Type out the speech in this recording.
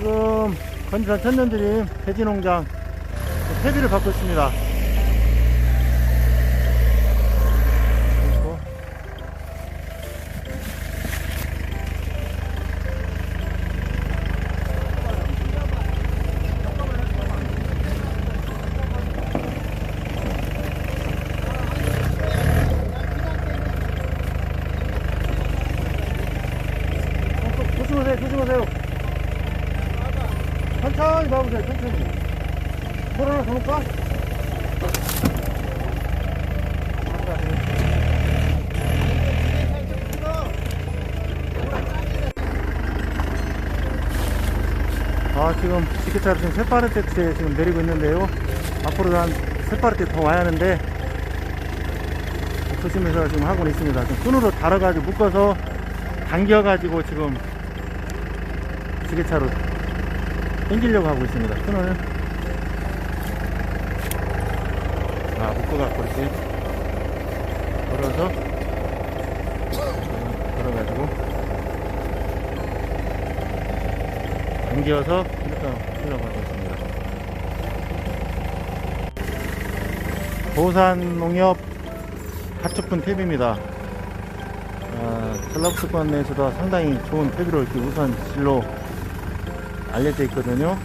지금 건산 천년드림 돼지농장 퇴비를 받고 있습니다. 조심하세요, 조심하세요. 천천히 봐보세요, 천천히. 물 하나 더 넣을까? 아, 지금 지게차로 지금 세파르테트에 지금 내리고 있는데요. 앞으로 한 세파르테 더 와야 하는데, 조심해서 지금 하고 있습니다. 지금 끈으로 달아가지고 묶어서 당겨가지고 지금 지게차로 당기려고 하고 있습니다. 끈을 아 묶어갖고 이렇게 걸어서 걸어가지고 당겨서 이렇게 하려고 하고 있습니다. 보산 농협 하초픈 탭입니다. 아, 전라북도권 내에서도 상당히 좋은 탭으로 이렇게 우선 실로 알려져 있거든요.